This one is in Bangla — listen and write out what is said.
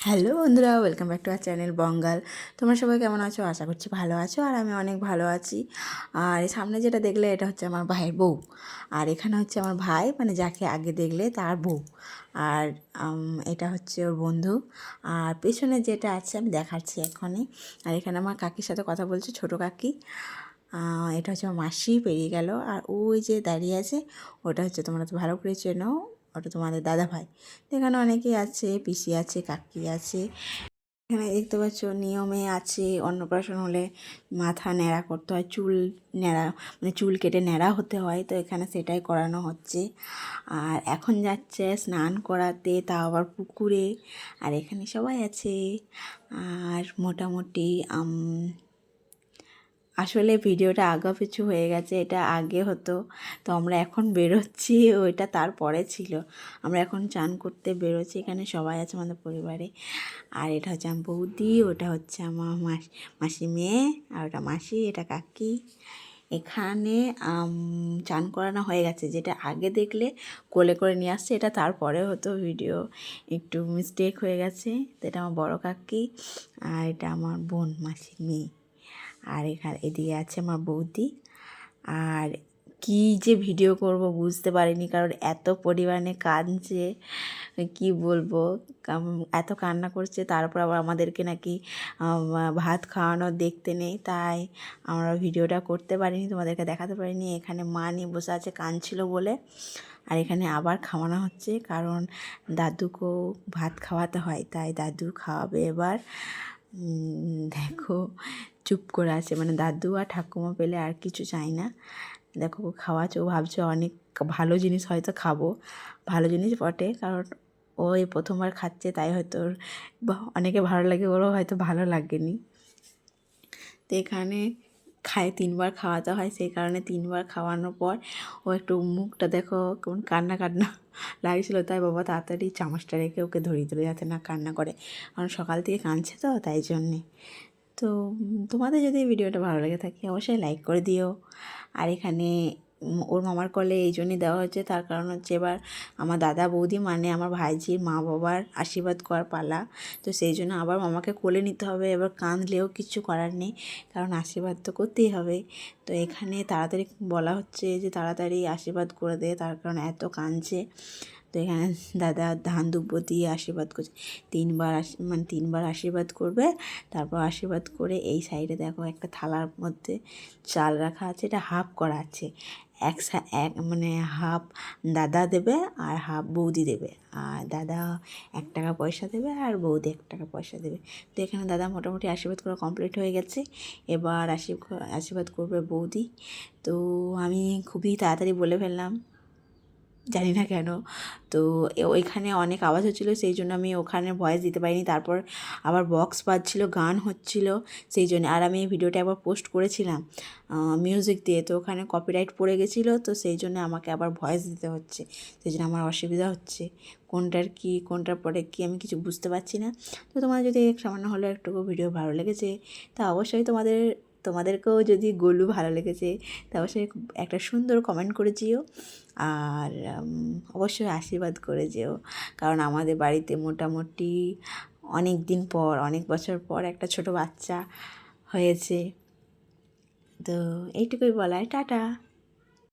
হ্যালো বন্ধুরা welcome back to our channel Bangal তোমরা সবাই কেমন আছো? আশা করছি ভালো আছো আর আমি অনেক ভালো আছি। আর সামনে যেটা দেখলে, এটা হচ্ছে আমার ভাইয়ের বউ। আর এখানে হচ্ছে আমার ভাই মানে যাকে আগে দেখলে তার বউ। আর এটা হচ্ছে ওর বন্ধু। আর পেছনে যেটা আছে, আমি দেখাচ্ছি এখনই আর এখানে আমার কাকির সাথে কথা বলছি, ছোটো কাকি। এটা হচ্ছে আমার মাসি, পেরিয়ে গেল। আর ওই যে দাঁড়িয়ে আছে, ওটা হচ্ছে তোমরা তো ভালো করে চেনো। ওটা তোমাদের দাদা ভাই। এখানে অনেকেই আছে, পিসি আছে, কাকি আছে। এখানে দেখতে পাচ্ছ, নিয়মে আছে, অন্নপ্রাশন হলে মাথা ন্যাড়া করতে হয়, চুল ন্যাড়া মানে চুল কেটে ন্যাড়া হতে হয়, তো এখানে সেটাই করানো হচ্ছে। আর এখন যাচ্ছে স্নান করাতে তা আবার পুকুরে। আর এখানে সবাই আছে। আর মোটামুটি আসলে ভিডিওটা আগা পিছু হয়ে গেছে, এটা আগে হতো। তো আমরা এখন বেরোচ্ছি, ওইটা তারপরে ছিল। আমরা এখন চান করতে বেরোচ্ছি, এখানে সবাই আছে আমাদের পরিবারে। আর এটা হচ্ছে আমার বৌদি, ওটা হচ্ছে আমার মাস, মাসি মেয়ে, আর ওটা মাসি, এটা কাকি। এখানে চান করানো হয়ে গেছে। যেটা আগে দেখলে কোলে করে নিয়ে আসছে, এটা তারপরে হতো ভিডিও। একটু মিস্টেক হয়ে গেছে, তো এটা আমার বড় কাকি, আর এটা আমার বোন, মাসি, মেয়ে। আর এখানে এদিকে আছে আমার বৌদি। আর কি যে ভিডিও করব বুঝতে পারিনি, কারণ এত পরিমাণে কাঁদছে, কি বলব? এত কান্না করছে, তারপর আবার আমাদেরকে নাকি ভাত খাওয়ানো দেখতে নেই, তাই আমরা ভিডিওটা করতে পারিনি, তোমাদেরকে দেখাতে পারিনি। এখানে মা নিয়ে বসে আছে, কাঁদছিল বলে। আর এখানে আবার খাওয়ানো হচ্ছে, কারণ দাদুকেও ভাত খাওয়াতে হয়, তাই দাদু খাওয়াবে এবার। দেখো, চুপ করে আছে। মানে দাদু আর ঠাকুমা পেলে আর কিছু চাই না। দেখো খাওয়াচ্ছে, ও ভাবছে অনেক ভালো জিনিস হয়তো খাব। ভালো জিনিস বটে, কারণ ও এই প্রথমবার খাচ্ছে, তাই হয়তো অনেকে ভালো লাগে, ওরও হয়তো ভালো লাগেনি। তো এখানে খায়, তিনবার খাওয়াতে হয়। সেই কারণে তিনবার খাওয়ানোর পর ও একটু মুখটা দেখো কেমন কান্না কান্না লাগছিল। তাই বাবা তাড়াতাড়ি চামচটা রেখে ওকে ধরিয়ে দিল যাতে না কান্না করে। কারণ সকাল থেকে কাঁদছে তো, তাই জন্যে। তো তোমাদের যদি ভিডিওটা ভালো লেগে থাকে অবশ্যই লাইক করে দিও। আর এখানে ওর মামার কলে এই জন্যই দেওয়া হচ্ছে তার কারণ হচ্ছে এবার আমার দাদা বৌদি মানে আমার ভাইজির মা বাবার আশীর্বাদ করার পালা। তো সেই জন্য আবার মামাকে কোলে নিতে হবে। এবার কাঁদলেও কিছু করার নেই। কারণ আশীর্বাদ তো করতেই হবে। তো এখানে তাড়াতাড়ি বলা হচ্ছে যে তাড়াতাড়ি আশীর্বাদ করে দে, তার কারণ এত কাঁদছে। তো এখানে দাদা ধান দুব্ব দিয়ে আশীর্বাদ করছে। তিনবার মানে তিনবার আশীর্বাদ করবে, তারপর আশীর্বাদ করে এই সাইডে দেখো একটা থালার মধ্যে চাল রাখা আছে, এটা হাফ করা আছে। এক এক মানে হাফ দাদা দেবে আর হাফ বৌদি দেবে। আর দাদা এক টাকা পয়সা দেবে আর বৌদি এক টাকা পয়সা দেবে। তো এখানে দাদা মোটামুটি আশীর্বাদ করা কমপ্লিট হয়ে গেছে। এবার আশীর্বাদ আশীর্বাদ করবে বৌদি। তো আমি খুবই তাড়াতাড়ি বলে ফেললাম। জানি না কেন। তো ওইখানে অনেক আওয়াজ হচ্ছিল, সেই জন্য আমি ওখানে ভয়েস দিতে পারিনি। তারপর আবার বক্স বাজছিল, গান হচ্ছিল, সেই জন্য। আর আমি এই ভিডিওটা একবার পোস্ট করেছিলাম মিউজিক দিয়ে। তো ওখানে কপিরাইট পড়ে গেছিল, তো সেই জন্য আমাকে আবার ভয়েস দিতে হচ্ছে। সেই জন্য আমার অসুবিধা হচ্ছে। কোনটার কি, কোনটার পরে কি, আমি কিছু বুঝতে পারছি না। তো তোমার যদি সামান্য হলেও একটু ভিডিও ভালো লেগেছে, তা অবশ্যই তোমাদের তোমাদেরকেও যদি গোলু ভালো লেগেছে, তা অবশ্যই একটা সুন্দর কমেন্ট করে যেও। আর অবশ্যই আশীর্বাদ করে যেও। কারণ আমাদের বাড়িতে মোটামুটি অনেক দিন পর, অনেক বছর পর একটা ছোট বাচ্চা হয়েছে। তো এইটুকুই বলায় টাটা!